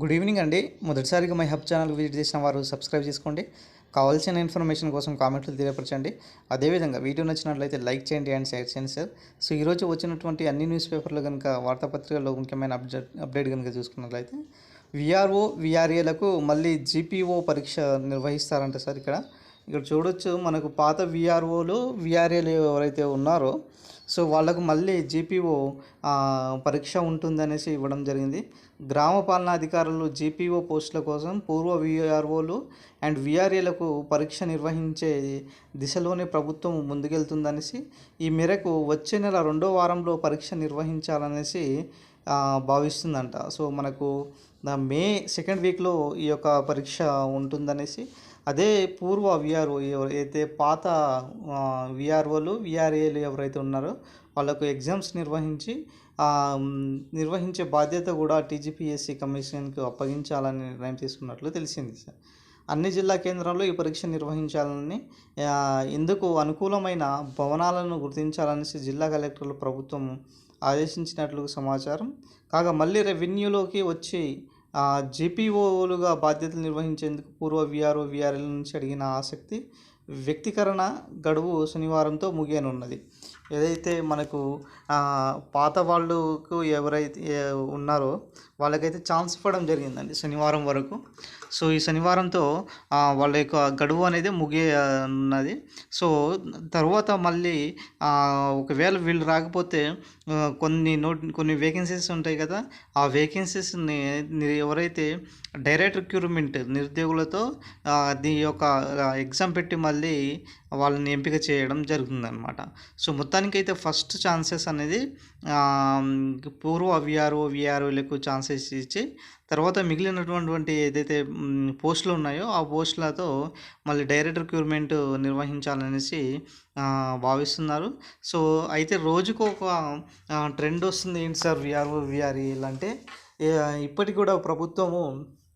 Good evening అండి. మొదటిసారిగా my hub channel visit చేసిన వారు సబ్స్క్రైబ్ చేసుకోండి. కావాల్సిన ఇన్ఫర్మేషన్ కోసం కామెంట్లు తెలియపరచండి. అదేవిధంగా వీడియో నచ్చినట్లయితే లైక్ చేయండి అండ్ షేర్ చేయండి సార్. సో ఈరోజు వచ్చినటువంటి అన్ని న్యూస్ పేపర్లు కనుక వార్తాపత్రికల్లో ముఖ్యమైన అప్డేట్ అప్డేట్ కనుక చూసుకున్నట్లయితే విఆర్ఓ విఆర్ఏలకు మళ్ళీ జీపీఓ పరీక్ష నిర్వహిస్తారంట సార్ ఇక్కడ. ఇక్కడ చూడొచ్చు మనకు పాత విఆర్ఓలు విఆర్ఏలు ఎవరైతే ఉన్నారో సో వాళ్ళకు మళ్ళీ జీపీఓ పరీక్ష ఉంటుందనేసి ఇవ్వడం జరిగింది. గ్రామ పాలనా అధికారులు జీపీఓ పోస్టుల కోసం పూర్వ విఆర్ఓలు అండ్ విఆర్ఏలకు పరీక్ష నిర్వహించే దిశలోనే ప్రభుత్వం ముందుకెళ్తుందనేసి ఈ మేరకు వచ్చే నెల రెండో వారంలో పరీక్ష నిర్వహించాలనేసి భావిస్తుందంట. సో మనకు మే సెకండ్ వీక్లో ఈ యొక్క పరీక్ష ఉంటుందనేసి అదే పూర్వ విఆర్ఓ ఎవరైతే పాత విఆర్ఓలు విఆర్ఏలు ఎవరైతే ఉన్నారో వాళ్ళకు ఎగ్జామ్స్ నిర్వహించి నిర్వహించే బాధ్యత కూడా టీజీపీఎస్సీ కమిషన్కి అప్పగించాలని నిర్ణయం తీసుకున్నట్లు తెలిసింది సార్. అన్ని జిల్లా కేంద్రాల్లో ఈ పరీక్ష నిర్వహించాలని ఎందుకు ఇందుకు అనుకూలమైన భవనాలను గుర్తించాలనేసి జిల్లా కలెక్టర్లు ప్రభుత్వం ఆదేశించినట్లు సమాచారం. కాగా మళ్ళీ రెవెన్యూలోకి వచ్చి జేపీఓలుగా బాధ్యతలు నిర్వహించేందుకు పూర్వ విఆర్ఓ విఆర్ఎల్ నుంచి అడిగిన ఆసక్తి వ్యక్తీకరణ గడువు శనివారంతో ముగియనున్నది. ఏదైతే మనకు పాత వాళ్ళకు ఎవరైతే ఉన్నారో వాళ్ళకైతే ఛాన్స్ ఇవ్వడం జరిగిందండి శనివారం వరకు. సో ఈ శనివారంతో వాళ్ళ యొక్క గడువు అనేది ముగియనున్నది. సో తర్వాత మళ్ళీ ఒకవేళ వీళ్ళు రాకపోతే కొన్ని నోట్ కొన్ని వేకెన్సీస్ ఉంటాయి కదా ఆ వేకెన్సీస్ని ఎవరైతే డైరెక్ట్ రిక్రూట్మెంట్ నిరుద్యోగులతో దీని యొక్క ఎగ్జామ్ పెట్టి మళ్ళీ వాళ్ళని ఎంపిక చేయడం జరుగుతుందన్నమాట. సో మొత్తం మొత్తానికైతే ఫస్ట్ ఛాన్సెస్ అనేది పూర్వ విఆర్ఓ విఆర్ఓలకు ఛాన్సెస్ ఇచ్చి తర్వాత మిగిలినటువంటి ఏదైతే పోస్టులు ఉన్నాయో ఆ పోస్టులతో మళ్ళీ డైరెక్ట్ రిక్రూట్మెంట్ నిర్వహించాలనేసి భావిస్తున్నారు. సో అయితే రోజుకు ఒక ట్రెండ్ వస్తుంది ఏంటి సార్? విఆర్ఓ విఆర్ఈలు అంటే ఇప్పటికి కూడా ప్రభుత్వము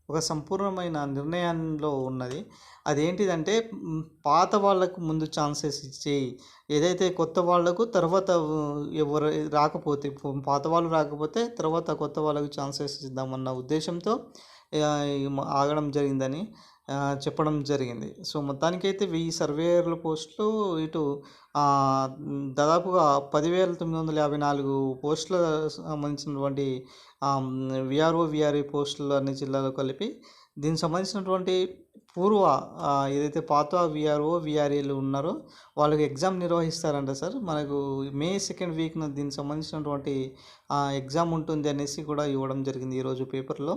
ఒక సంపూర్ణమైన నిర్ణయంలో ఉన్నది. అదేంటిదంటే పాత వాళ్ళకు ముందు ఛాన్సెస్ ఇచ్చేయి ఏదైతే కొత్త వాళ్ళకు తర్వాత ఎవరు రాకపోతే పాత వాళ్ళు రాకపోతే తర్వాత కొత్త వాళ్ళకు ఛాన్సెస్ ఇద్దామన్న ఉద్దేశంతో ఆగడం జరిగిందని చెప్పడం జరిగింది. సో మొత్తానికైతే వెయ్యి సర్వేయర్ల పోస్టులు ఇటు దాదాపుగా పదివేల తొమ్మిది వందల యాభై నాలుగు పోస్టుల సంబంధించినటువంటి విఆర్ఓ విఆర్ఏ పోస్టులు అన్ని జిల్లాలో కలిపి దీనికి సంబంధించినటువంటి పూర్వ ఏదైతే పాత విఆర్ఓ విఆర్ఏలు ఉన్నారో వాళ్ళకి ఎగ్జామ్ నిర్వహిస్తారంట సార్. మనకు మే సెకండ్ వీక్న దీనికి సంబంధించినటువంటి ఎగ్జామ్ ఉంటుంది అనేసి కూడా ఇవ్వడం జరిగింది ఈరోజు పేపర్లో.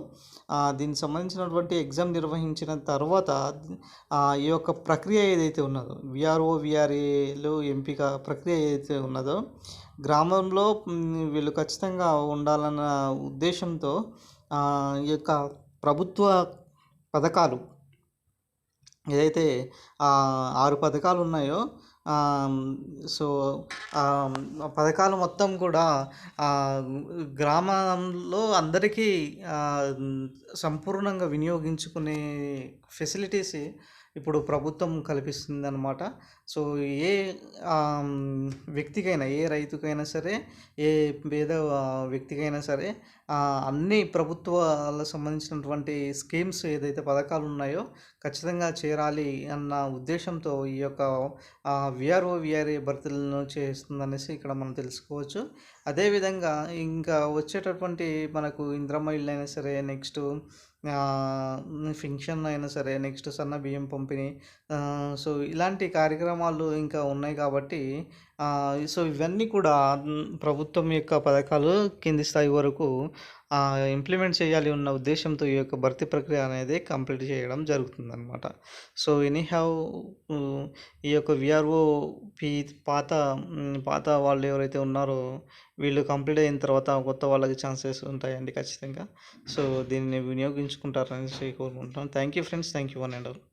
దీనికి సంబంధించినటువంటి ఎగ్జామ్ నిర్వహించిన తర్వాత ఈ యొక్క ప్రక్రియ ఏదైతే ఉన్నదో విఆర్ఓ విఆర్ఏలు ఎంపిక ప్రక్రియ ఏదైతే ఉన్నదో గ్రామంలో వీళ్ళు ఖచ్చితంగా ఉండాలన్న ఉద్దేశంతో ఈ యొక్క ప్రభుత్వ పథకాలు ఏదైతే ఆరు పథకాలు ఉన్నాయో సో పథకాలు మొత్తం కూడా గ్రామంలో అందరికీ సంపూర్ణంగా వినియోగించుకునే ఫెసిలిటీస్ ఇప్పుడు ప్రభుత్వం కల్పిస్తుంది అనమాట సో ఏ వ్యక్తికైనా ఏ రైతుకైనా సరే ఏ పేద వ్యక్తికైనా సరే అన్ని ప్రభుత్వాలకు సంబంధించినటువంటి స్కీమ్స్ ఏదైతే పథకాలు ఉన్నాయో ఖచ్చితంగా చేరాలి అన్న ఉద్దేశంతో ఈ యొక్క విఆర్ఓ విఆర్ఏ భర్తీలను చేస్తుందనేసి ఇక్కడ మనం తెలుసుకోవచ్చు. అదేవిధంగా ఇంకా వచ్చేటటువంటి మనకు ఇంద్రమ్మ ఇల్లు అయినా సరే నెక్స్ట్ ఫంక్షన్ అయినా సరే నెక్స్ట్ సన్న బియ్యం పంపిణీ. సో ఇలాంటి కార్యక్రమాలు ఇంకా ఉన్నాయి కాబట్టి సో ఇవన్నీ కూడా ప్రభుత్వం యొక్క పథకాలు కింది స్థాయి వరకు ఇంప్లిమెంట్ చేయాలి ఉన్న ఉద్దేశంతో ఈ యొక్క భర్తీ ప్రక్రియ అనేది కంప్లీట్ చేయడం జరుగుతుందన్నమాట. సో ఎనీ హ్యావ్ ఈ యొక్క విఆర్ఓ పి పాత పాత వాళ్ళు ఎవరైతే ఉన్నారో వీళ్ళు కంప్లీట్ అయిన తర్వాత కొత్త వాళ్ళకి ఛాన్సెస్ ఉంటాయండి ఖచ్చితంగా. సో దీన్ని వినియోగించుకుంటారని కోరుకుంటున్నాను thank you friends thank you one and all